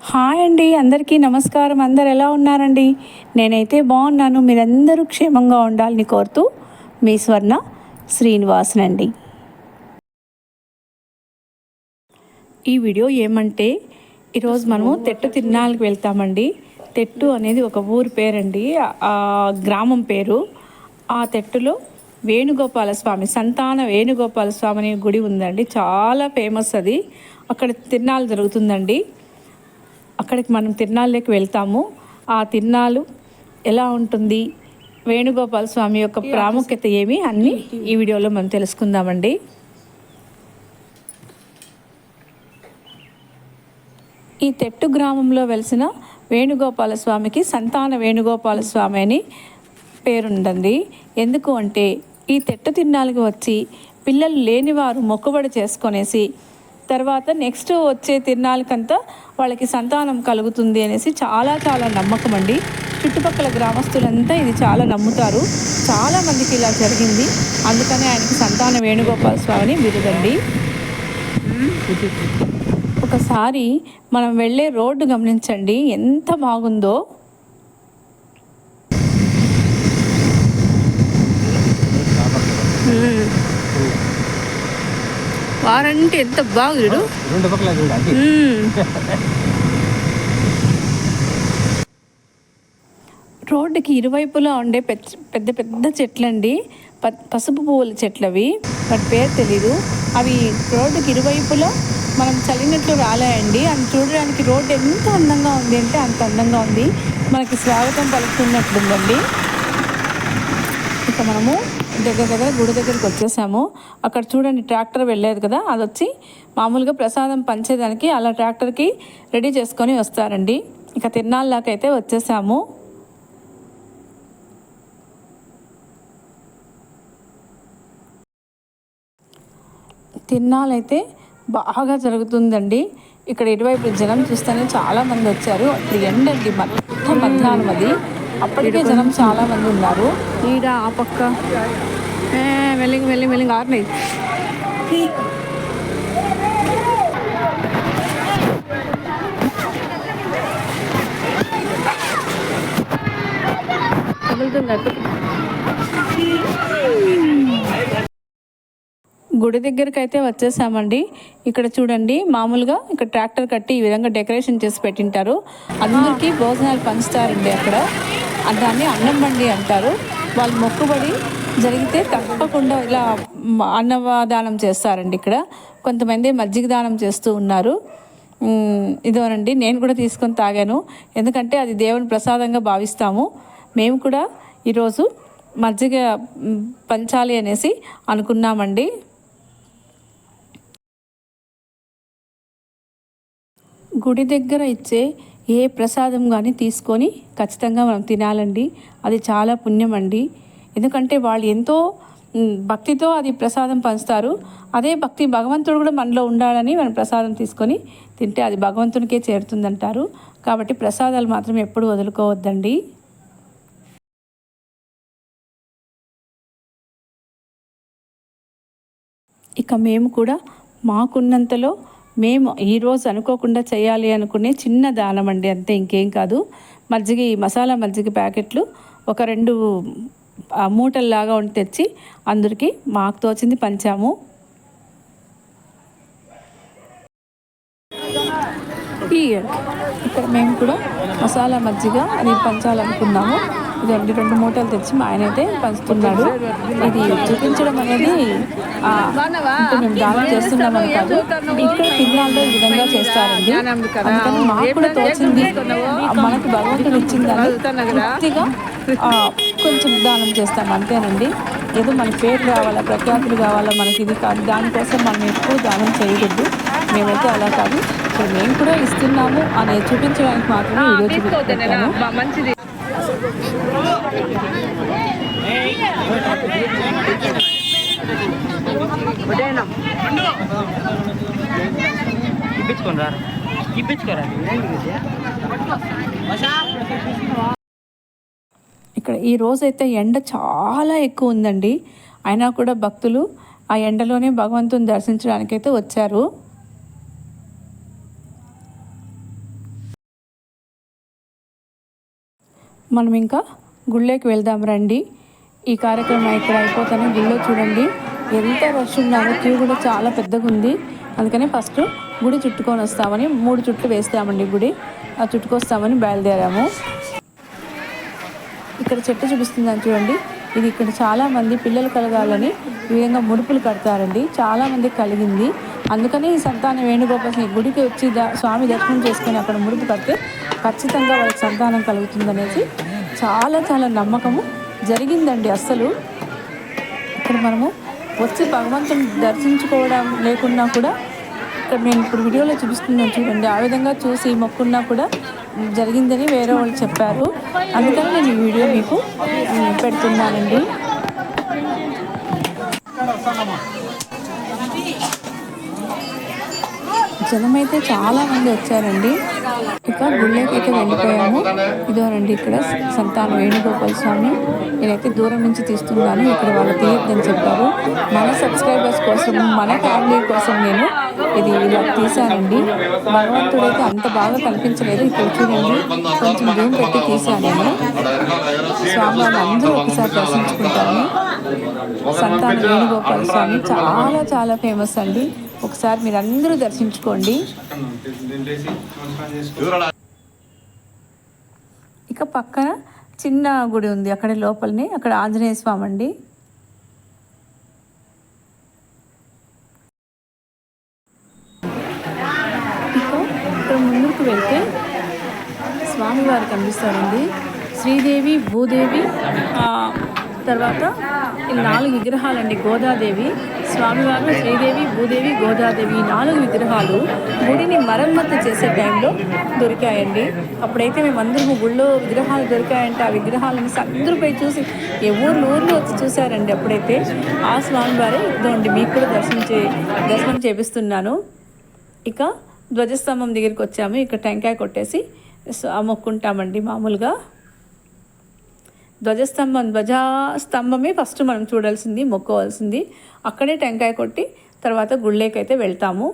Hi అండి అందరికీ నమస్కారం. అందరు ఎలా ఉన్నారండి? నేనైతే బాగున్నాను. మీరందరూ క్షేమంగా ఉండాలని కోరుతూ మీ స్వర్ణ శ్రీనివాసనండి ఈ వీడియో ఏమంటే ఈరోజు మనము తెట్టు తిరునాళ్ళకి వెళ్తామండి. తెట్టు అనేది ఒక ఊరి పేరండి. ఆ గ్రామం పేరు. ఆ తెట్టులో వేణుగోపాల స్వామి సంతాన వేణుగోపాల స్వామి అనే గుడి ఉందండి. చాలా ఫేమస్ అది. అక్కడ తిరునాళ్ళు జరుగుతుందండి. అక్కడికి మనం తిరునాళ్ళకి వెళ్తాము. ఆ తిరునాళ్ళు ఎలా ఉంటుంది? వేణుగోపాల స్వామి యొక్క ప్రాముఖ్యత ఏమి? అన్నీ ఈ వీడియోలో మనం తెలుసుకుందామండి. ఈ తెట్టు గ్రామంలో వెలిసిన వేణుగోపాల స్వామికి సంతాన వేణుగోపాల స్వామి అని పేరుందండి. ఎందుకు అంటే ఈ తెట్టు తిరునాళ్ళకి వచ్చి పిల్లలు లేనివారు మొక్కుబడి చేసుకొనేసి తర్వాత నెక్స్ట్ వచ్చే తిరునాళ్ళకంతా వాళ్ళకి సంతానం కలుగుతుంది అనేసి చాలా చాలా నమ్మకం అండి. చుట్టుపక్కల గ్రామస్తులంతా ఇది చాలా నమ్ముతారు. చాలామందికి ఇలా జరిగింది. అందుకనే ఆయనకి సంతాన వేణుగోపాల స్వామిని బిరుదండి. ఒకసారి మనం వెళ్ళే రోడ్డు గమనించండి. ఎంత బాగుందో. వారంటే ఎంత బాగుడు రెండు పక్కల చూడండి రోడ్డుకి ఇరువైపులా ఉండే పెద్ద పెద్ద చెట్లండి. పసుపు పువ్వుల చెట్లు అవి వాటి పేరు తెలీదు. అవి రోడ్డుకి ఇరువైపులా మనం చలినట్లు రాలేయండి. అది చూడడానికి రోడ్డు ఎంత అందంగా ఉంది అంటే అంత అందంగా ఉంది. మనకి స్వాగతం పలుకుతున్నట్లుందండి. ఇక మనము దగ్గర దగ్గర గుడి దగ్గరికి వచ్చేసాము. అక్కడ చూడండి ట్రాక్టర్ వెళ్ళేది కదా అది వచ్చి మామూలుగా ప్రసాదం పంచేదానికి అలా ట్రాక్టర్కి రెడీ చేసుకొని వస్తారండి. ఇక తిరునాళ్ళకైతే వచ్చేసాము. తిరునాళ్ళైతే బాగా జరుగుతుందండి. ఇక్కడ ఇటువైపు జనం చూస్తేనే చాలా మంది వచ్చారు. ఇప్పుడు ఎండండి మొత్తం మధ్యాహ్నం అది. అప్పటికే జనం చాలా మంది ఉన్నారు. ఈడ ఆ పక్క మెల్లింగ్ మెల్లింగ్ మెల్లింగ్ ఆరినాయి గుడి దగ్గరికి అయితే వచ్చేసామండి. ఇక్కడ చూడండి మామూలుగా ఇక్కడ ట్రాక్టర్ కట్టి ఈ విధంగా డెకరేషన్ చేసి పెట్టింటారు. అందరికీ భోజనాలు పంచుతారండి అక్కడ. దాన్ని అన్నం బండి అంటారు. వాళ్ళు మొక్కుబడి జరిగితే తప్పకుండా ఇలా అన్నదానం చేస్తారండి ఇక్కడ. కొంతమంది మజ్జిగ దానం చేస్తూ ఉన్నారు. ఇదోనండి నేను కూడా తీసుకొని తాగాను. ఎందుకంటే అది దేవుని ప్రసాదంగా భావిస్తాము. మేము కూడా ఈరోజు మజ్జిగ పంచాలి అనేసి అనుకున్నామండి. గుడి దగ్గర ఇచ్చే ఏ ప్రసాదం కానీ తీసుకొని ఖచ్చితంగా మనం తినాలండి. అది చాలా పుణ్యం అండి ఎందుకంటే వాళ్ళు ఎంతో భక్తితో అది ప్రసాదం పంచుతారు. అదే భక్తి భగవంతుడు కూడా మనలో ఉండాలని మనం ప్రసాదం తీసుకొని తింటే అది భగవంతునికే చేరుతుందంటారు. కాబట్టి ప్రసాదాలు మాత్రం ఎప్పుడు వదులుకోవద్దండి. ఇక మేము కూడా మాకున్నంతలో మేము ఈరోజు అనుకోకుండా చేయాలి అనుకునే చిన్న దానం అండి అంతే ఇంకేం కాదు. మజ్జిగ ఈ మసాలా మజ్జిగ ప్యాకెట్లు ఒక రెండు మూటల్లాగా ఉండి తెచ్చి అందరికీ మాకు తోచింది పంచాము. ఈ ఇక్కడ మేము కూడా మసాలా మజ్జిగ అది పంచాలనుకున్నాము. ఇదండి రెండు మూటలు తెచ్చి మా ఆయన అయితే పంచుతున్నాడు. ఇది చూపించడం అనేది మేము దానం చేస్తున్నామని కాదు ఇక్కడ తిరునాళ్ళలో ఈ విధంగా చేస్తారండి. అందుకని మాకు కూడా తోచింది. మనకు భగవంతుడు ఇచ్చిందని పూర్తిగా కొంచెం దానం చేస్తాం అంతేనండి. ఏదో మన పేరు కావాలా ప్రఖ్యాతులు కావాలా మనకి ఇది కాదు. దానికోసం మనం ఎక్కువ దానం చేయకూడదు. మేమైతే అలా కాదు. సో మేము కూడా ఇస్తున్నాము అనే చూపించడానికి మాత్రమే వీడియో చూపించాను మంచిది. ఇప్పించుకొని రా. ఇప్పించుకోరా? ఇక్కడ. ఈ రోజైతే ఎండ చాలా ఎక్కువ ఉందండి. అయినా కూడా భక్తులు ఆ ఎండలోనే భగవంతుని దర్శించడానికైతే వచ్చారు. మనం ఇంకా గుళ్ళేకి వెళ్దాం రండి. ఈ కార్యక్రమం ఇక్కడ అయిపోతానే గుళ్ళో చూడండి. ఎంత రష్ ఉన్నారో క్యూ కూడా చాలా పెద్దగా ఉంది. అందుకని ఫస్ట్ గుడి చుట్టుకొని వస్తామని మూడు చుట్లు వేస్తామండి గుడి. ఆ చుట్టుకొస్తామని బయలుదేరాము. ఇక్కడ చెట్టు చూపిస్తుందని చూడండి. ఇది ఇక్కడ చాలామంది పిల్లలు కలగాలని ఈ విధంగా ముడుపులు కడతారండి. చాలామంది కలిగింది. అందుకని ఈ సంతానం వేణుగోపాల్ గుడికి వచ్చి స్వామి దర్శనం చేసుకుని అక్కడ ముడుపు కడితే ఖచ్చితంగా వాళ్ళకి సంతానం కలుగుతుందనేసి చాలా చాలా నమ్మకము జరిగిందండి అస్సలు. ఇక్కడ మనము వచ్చి భగవంతుని దర్శించుకోవడం లేకున్నా కూడా ఇక్కడ నేను ఇప్పుడు వీడియోలో చూపిస్తున్నాను చూడండి. ఆ విధంగా చూసి మొక్కున్నా కూడా జరిగిందని వేరే వాళ్ళు చెప్పారు. అందుకని నేను ఈ వీడియో మీకు పెడుతున్నానండి. జనమైతే చాలా మంది వచ్చారండి. ఇక గుళ్ళకి అయితే వెళ్ళిపోయాము ఇదోనండి ఇక్కడ సంతాన వేణుగోపాల స్వామి. నేనైతే దూరం నుంచి తీస్తున్నాను. ఇక్కడ వాళ్ళు తీయొద్దని చెప్పారు. మన సబ్స్క్రైబర్స్ కోసం మన ఫ్యామిలీ కోసం నేను ఇది ఇలా తీశానండి. అయితే అంత బాగా కనిపించలేదు. ఇక్కడ చూడండి కొంచెం జూమ్ పెట్టి తీశాను నేను. స్వామివారిని అందరూ ఒకసారి దర్శించుకుంటాను సంతాన వేణుగోపాల స్వామి చాలా చాలా ఫేమస్ అండి. ఒకసారి మీరు అందరూ దర్శించుకోండి. ఇక పక్కన చిన్న గుడి ఉంది అక్కడ లోపలనే అక్కడ ఆంజనేయ స్వామి అండి ఇక ఇక్కడ ముందుకు వెళ్తే స్వామివారు కనిపిస్తారండి శ్రీదేవి భూదేవి ఆ, తర్వాత ఈ నాలుగు విగ్రహాలండి గోదాదేవి స్వామివారు శ్రీదేవి భూదేవి గోదాదేవి నాలుగు విగ్రహాలు గుడిని మరమ్మతు చేసే టైంలో దొరికాయండి. అప్పుడైతే మేమందరము గుళ్ళో విగ్రహాలు దొరికాయంటే ఆ విగ్రహాలను అందరూ పోయి చూసి ఏ ఊర్లు ఊర్లు వచ్చి చూశారండి అప్పుడైతే. ఆ స్వామివారే ఇద్దండి మీకు కూడా దర్శనం చే దర్శనం చేపిస్తున్నాను. ఇక ధ్వజస్తంభం దగ్గరికి వచ్చాము. ఇక్కడ టెంకాయ కొట్టేసి మొక్కుంటామండి మామూలుగా. ధ్వజస్తంభం ధ్వజస్తంభమే ఫస్ట్ మనం చూడాల్సింది మొక్కోవాల్సింది అక్కడే టెంకాయ కొట్టి తర్వాత గుళ్ళేకైతే వెళ్తాము.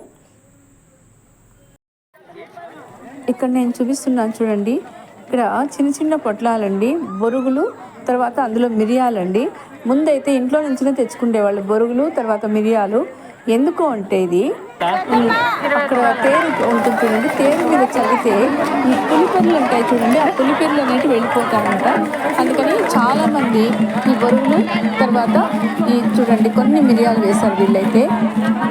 ఇక్కడ నేను చూపిస్తున్నాను చూడండి. ఇక్కడ చిన్న చిన్న పొట్లాలండి బొరుగులు తర్వాత అందులో మిరియాలండి. ముందైతే ఇంట్లో నుంచినే తెచ్చుకునేవాళ్ళు బొరుగులు తర్వాత మిరియాలు. ఎందుకు అంటే ఇది అక్కడ తేరు ఉంటుంది చూడండి. తేరు మీద చల్లితే ఈ పులిపెర్లు ఉంటాయి చూడండి. ఆ పులిపెర్లు అనేవి వెళ్ళిపోతాయంట అందుకని చాలామంది ఈ బరువులు తర్వాత ఈ చూడండి కొన్ని మిరియాలు వేశారు వీళ్ళైతే.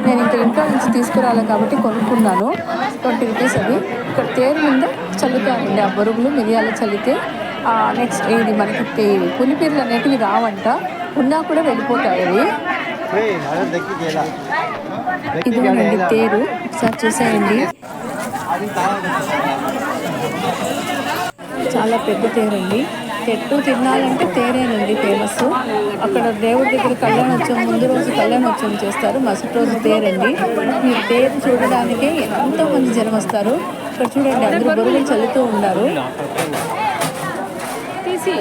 నేను ఇంకా ఇంట్లో నుంచి తీసుకురాలి కాబట్టి కొనుక్కున్నాను. ట్వంటీ రూపీస్ అవి. ఇక్కడ తేరు మీద చల్లుతారండి ఆ బరువులు మిరియాలు చల్లితే. నెక్స్ట్ ఇది మనకి తే- పులిపీర్లు అనేటివి రావంట. ఉన్నా కూడా వెళ్ళిపోతాయి అవి. ఇదిగోనండి తేరు. ఒకసారి చూసేయండి. చాలా పెద్ద తేరండి. చెట్టు తినాలంటే తేరేనండి ఫేమస్. అక్కడ దేవుడి దగ్గర కళ్యాణోత్సవం ముందు రోజు కళ్యాణోత్సవం చేస్తారు. మరుసటి రోజు తేరండి. ఈ తేరు చూడడానికి ఎంతో మంది జనం వస్తారు. ఇక్కడ చూడండి అందరూ బొరుగులు చల్లుతూ ఉన్నారు. తీసి.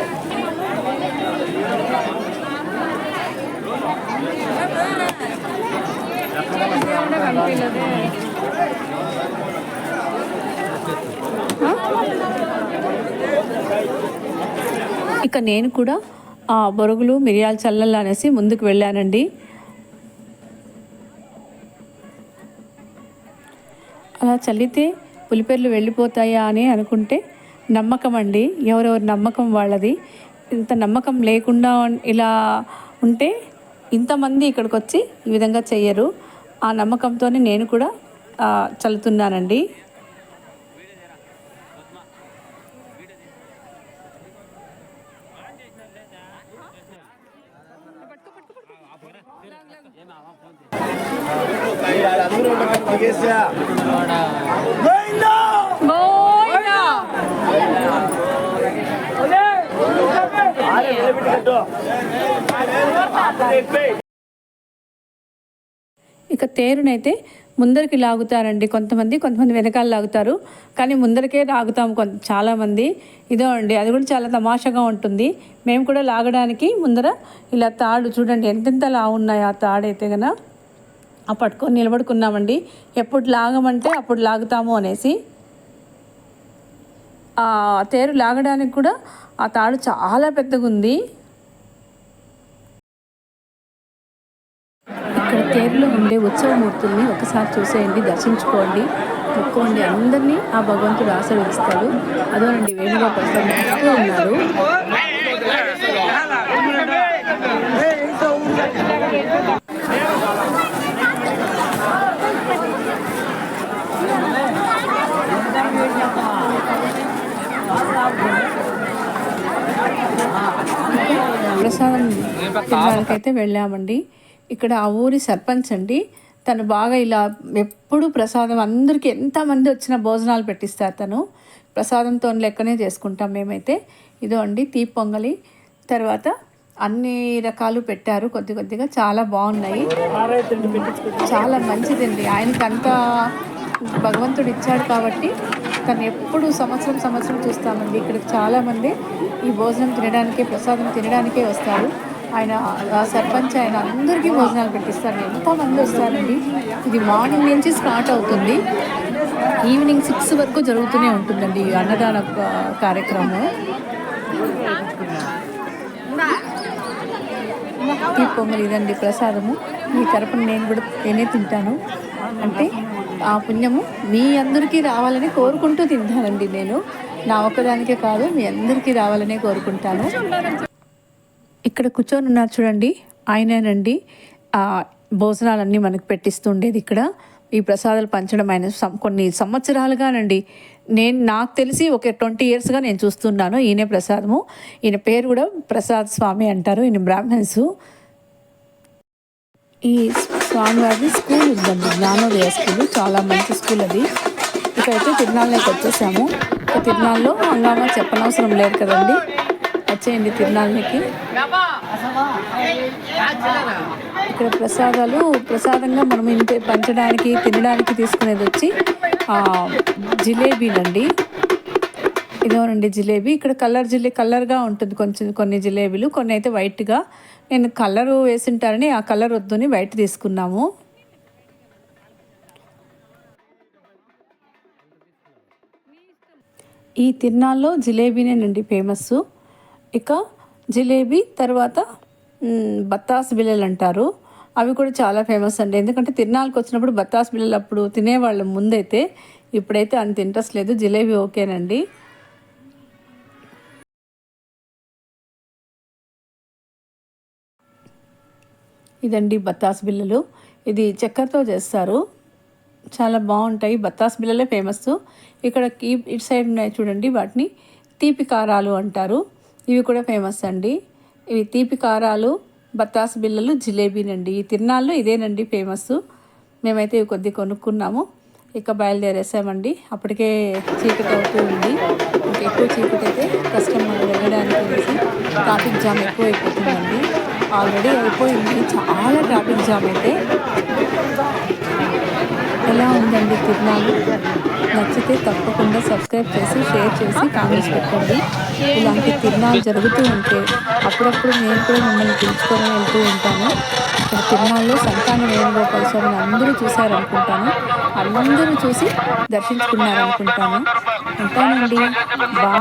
ఇక నేను కూడా ఆ బొరుగులు మిరియాల చల్లలు అనేసి ముందుకు వెళ్ళానండి. అలా చల్లితే పులిపేర్లు వెళ్ళిపోతాయా అని అనుకుంటే నమ్మకం అండి. ఎవరెవరి నమ్మకం వాళ్ళది. ఇంత నమ్మకం లేకుండా ఇలా ఉంటే ఇంతమంది ఇక్కడికి వచ్చి ఈ విధంగా చెయ్యరు. ఆ నమ్మకంతోనే నేను కూడా ఆ, చల్లుతున్నానండి. తేరునైతే ముందరికి లాగుతారండి కొంతమంది కొంతమంది వెనకాల లాగుతారు. కానీ ముందరికే లాగుతాం కొంత చాలామంది. ఇదో అండి అది కూడా చాలా తమాషాగా ఉంటుంది. మేము కూడా లాగడానికి ముందర ఇలా తాడు చూడండి ఎంతెంత లాగున్నాయి ఆ తాడు అయితే ఆ పట్టుకొని నిలబడుకున్నామండి. ఎప్పుడు లాగమంటే అప్పుడు లాగుతాము అనేసి. ఆ తేరు లాగడానికి కూడా ఆ తాడు చాలా పెద్దగా ఉంది ఇక్కడ తేరులో ఉండే ఉత్సవమూర్తుల్ని ఒకసారి చూసేయండి దర్శించుకోండి మొక్కోండి. అందరినీ ఆ భగవంతుడు ఆశీర్వదిస్తాడు. అదోనండి వేణుగోపాల స్వామి వస్తూ ఉన్నారు. ప్రసాదం తినడానికైతే వెళ్ళామండి. ఇక్కడ ఆ ఊరి సర్పంచ్ అండి. తను బాగా ఇలా ఎప్పుడు ప్రసాదం అందరికీ ఎంతమంది వచ్చిన భోజనాలు పెట్టిస్తారు తను. ప్రసాదంతో లెక్కనే చేసుకుంటాం మేమైతే. ఇదో అండి తీపి పొంగలి. తర్వాత అన్ని రకాలు పెట్టారు కొద్ది కొద్దిగా. చాలా బాగున్నాయి. చాలా మంచిదండి. ఆయనకి అంత భగవంతుడు ఇచ్చాడు కాబట్టి తను ఎప్పుడు సంవత్సరం సంవత్సరం చూస్తామండి. ఇక్కడ చాలామంది ఈ భోజనం తినడానికే ప్రసాదం తినడానికే వస్తారు. ఆయన సర్పంచ్ ఆయన అందరికీ భోజనాలు పెట్టిస్తారు. ఎంతమంది వస్తారండి. ఇది మార్నింగ్ నుంచి స్టార్ట్ అవుతుంది. ఈవినింగ్ సిక్స్ వరకు జరుగుతూనే ఉంటుందండి ఈ అన్నదాన కార్యక్రమం. ఈ పొంగల్ ఇదండి ప్రసాదము. మీ తరపున నేను కూడా నేనే తింటాను. అంటే ఆ పుణ్యము మీ అందరికీ రావాలని కోరుకుంటూ తింటానండి నేను. నా ఒక్కదానికే కాదు మీ అందరికీ రావాలనే కోరుకుంటాను. ఇక్కడ కూర్చొని ఉన్నారు చూడండి ఆయనేనండి ఆ భోజనాలన్నీ మనకు పెట్టిస్తుండేది ఇక్కడ. ఈ ప్రసాదాలు పంచడం ఆయన సం- కొన్ని సంవత్సరాలుగానండి. నేను నాకు తెలిసి ఒక ట్వంటీ ఇయర్స్గా నేను చూస్తున్నాను ఈయన ప్రసాదము. ఈయన పేరు కూడా ప్రసాద్ స్వామి అంటారు ఈయన బ్రాహ్మణ్స్ ఈ స్వామివారి స్కూల్ ఉందండి జ్ఞానోదయ స్కూల్. చాలా మంచి స్కూల్ అది. ఇక్కడైతే తిరునాళ్ళకి వచ్చేసాము. తిరునాళ్ళలో హంగామా చెప్పనవసరం లేదు కదండి. వచ్చేయండి తిరునాళ్ళకి ఇక్కడ ప్రసాదాలు ప్రసాదంగా మనం ఇంత పంచడానికి తినడానికి తీసుకునేది వచ్చి జిలేబీలండి. ఇదోనండి జిలేబీ. ఇక్కడ కలర్ జిలే కలర్గా ఉంటుంది కొంచెం కొన్ని జిలేబీలు కొన్ని అయితే వైట్గా. నేను కలర్ వేసింటారని ఆ కలర్ వద్దుని వైట్ తీసుకున్నాము. ఈ తిరునాళ్ళలో జిలేబీనేనండి ఫేమస్ ఇక జిలేబీ తర్వాత బత్తాస్ బిళ్ళలు అంటారు. అవి కూడా చాలా ఫేమస్ అండి. ఎందుకంటే తిరునాళ్ళకి వచ్చినప్పుడు బత్తాస్ బిళ్ళలు అప్పుడు తినేవాళ్ళం ముందైతే. ఇప్పుడైతే అంత ఇంట్రెస్ట్ లేదు. జిలేబీ ఓకేనండి. ఇదండి బత్తాస్ బిళ్ళలు. ఇది చక్కెరతో చేస్తారు. చాలా బాగుంటాయి. బత్తాస్ బిళ్ళలే ఫేమస్ ఇక్కడ ఈ ఇటు సైడ్ ఉన్నాయి చూడండి వాటిని. తీపి కారాలు అంటారు. ఇవి కూడా ఫేమస్ అండి. ఇవి తీపి కారాలు బత్తాస్ బిళ్ళలు జిలేబీనండి. ఈ తిరునాళ్ళు ఇదేనండి ఫేమస్ మేమైతే ఇవి కొద్ది కొనుక్కున్నాము. ఇక బయలుదేరేసామండి. అప్పటికే చీకటి అవుతూ ఉంది. ఇంకా ఎక్కువ చీకటి అయితే కష్టం మనం వెళ్ళడానికి వచ్చి ట్రాఫిక్ జామ్ ఎక్కువ అయిపోతుందండి. ఆల్రెడీ అయిపోయింది. చాలా ట్రాఫిక్ జామ్ అయితే. ఎలా ఉందండి తిరునాలు నచ్చితే తప్పకుండా సబ్స్క్రైబ్ చేసి షేర్ చేసి కామెంట్స్ పెట్టండి. ఇలాంటి తిరునాలు జరుగుతూ ఉంటే అప్పుడప్పుడు నేను కూడా మిమ్మల్ని పిలుచుకొని వెళ్తూ ఉంటాను. ఇక్కడ తిరునాళ్ళు సంతాన వేణుగోపాల స్వామిని అందరూ చూశారనుకుంటాను. అందరూ చూసి దర్శించుకున్నారనుకుంటాను. ఉంటానండి. బాయ్.